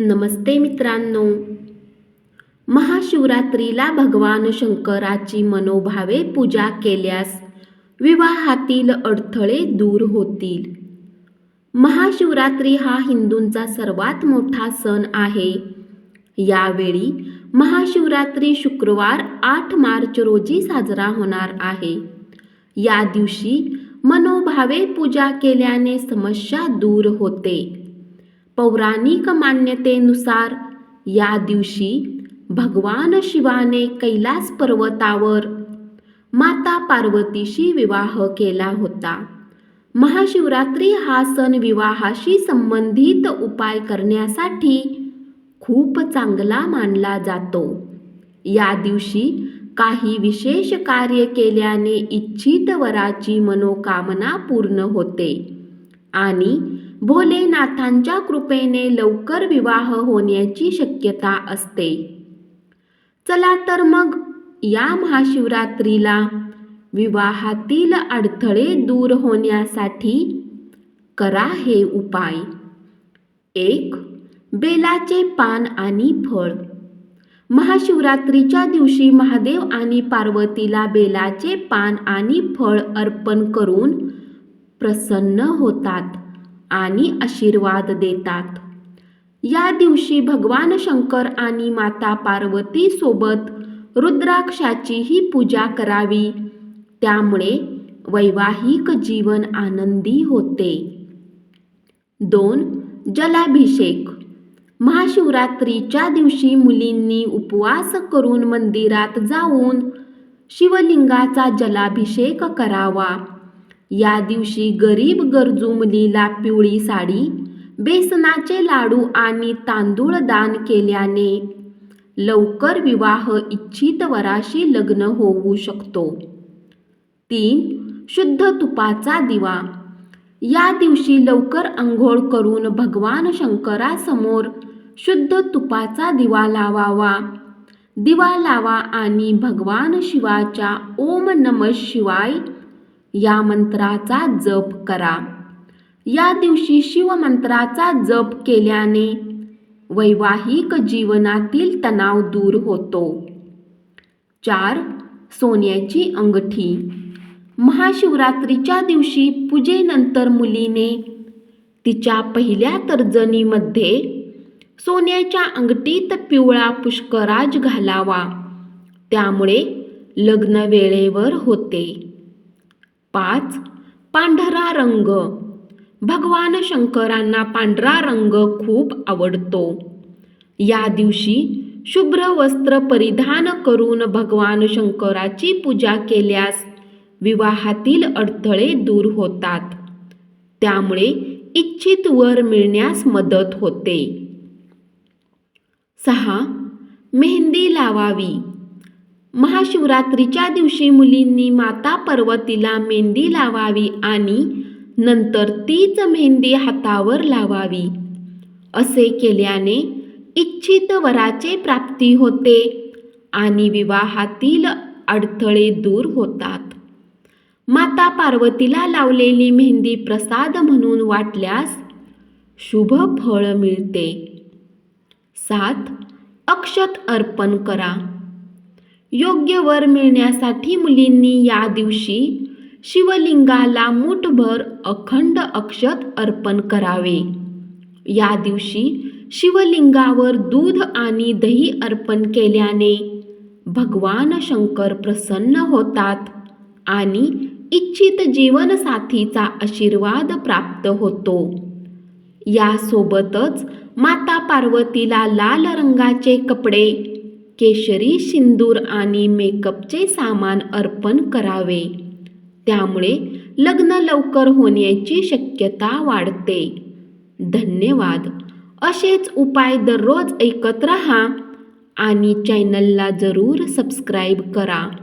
नमस्ते मित्रांनो. महाशिवरात्रीला भगवान शंकराची मनोभावे पूजा केल्यास विवाहातील अडथळे दूर होतील. महाशिवरात्री हा हिंदूंचा सर्वात मोठा सण आहे. यावेळी महाशिवरात्री शुक्रवार आठ मार्च रोजी साजरा होणार आहे. या दिवशी मनोभावे पूजा केल्याने समस्या दूर होते. पौराणिक मान्यतेनुसार या दिवशी भगवान शिवाने कैलास पर्वतावर माता पार्वतीशी विवाह केला होता. महाशिवरात्री हा सण विवाहाशी संबंधित उपाय करण्यासाठी खूप चांगला मानला जातो. या दिवशी काही विशेष कार्य केल्याने इच्छित वराची मनोकामना पूर्ण होते आणि भोलेनाथांच्या कृपेने लवकर विवाह होण्याची शक्यता असते. चला तर मग या महाशिवरात्रीला विवाहातील अडथळे दूर होण्यासाठी करा हे उपाय. एक बेलाचे पान आणि फळ. महाशिवरात्रीच्या दिवशी महादेव आणि पार्वतीला बेलाचे पान आणि फळ अर्पण करून प्रसन्न होतात. आणि आशीर्वाद देतात. या दिवशी भगवान शंकर आणि माता पार्वती सोबत रुद्राक्षाचीही पूजा करावी. त्यामुळे वैवाहिक जीवन आनंदी होते. दोन जलाभिषेक. महाशिवरात्रीच्या दिवशी मुलींनी उपवास करून मंदिरात जाऊन शिवलिंगाचा जलाभिषेक करावा. या दिवशी गरीब गरजू मुलीला पिवळी साडी बेसनाचे लाडू आणि तांदूळ दान केल्याने लवकर विवाह इच्छित वराशी लग्न होऊ शकतो. तीन शुद्ध तुपाचा दिवा. या दिवशी लवकर आंघोळ करून भगवान शंकरासमोर शुद्ध तुपाचा दिवा लावावा. दिवा लावा आणि भगवान शिवाच्या ओम नम शिवाय या मंत्राचा जप करा. या दिवशी शिवमंत्राचा जप केल्याने वैवाहिक जीवनातील तणाव दूर होतो. चार सोन्याची अंगठी. महाशिवरात्रीच्या दिवशी पूजेनंतर मुलीने तिच्या पहिल्या तर्जनीमध्ये सोन्याच्या अंगठीत पिवळा पुष्कराज घालावा. त्यामुळे लग्न वेळेवर होते. पाच पांढरा रंग. भगवान शंकरांना पांढरा रंग खूप आवडतो. या दिवशी शुभ्र वस्त्र परिधान करून भगवान शंकराची पूजा केल्यास विवाहातील अडथळे दूर होतात. त्यामुळे इच्छित वर मिळण्यास मदत होते. सहा मेहंदी लावावी. महाशिवरात्रीच्या दिवशी मुलींनी माता पर्वतीला मेहंदी लावावी आणि नंतर तीच मेहंदी हातावर लावावी. असे केल्याने इच्छित वराचे प्राप्ती होते आणि विवाहातील अडथळे दूर होतात. माता पार्वतीला लावलेली मेहंदी प्रसाद म्हणून वाटल्यास शुभ फळ मिळते. सात अक्षत अर्पण करा. योग्य वर मिळण्यासाठी मुलींनी या दिवशी शिवलिंगाला मुठभर अखंड अक्षत अर्पण करावे. या दिवशी शिवलिंगावर दूध आणि दही अर्पण केल्याने भगवान शंकर प्रसन्न होतात आणि इच्छित जीवनसाथीचा आशीर्वाद प्राप्त होतो. यासोबतच माता पार्वतीला लाल रंगाचे कपडे केशरी सिंदूर आणि मेकअपचे सामान अर्पण करावे. त्यामुळे लग्न लवकर होण्याची शक्यता वाढते. धन्यवाद. असेच उपाय दररोज ऐकत रहा आणि चॅनलला जरूर सबस्क्राईब करा.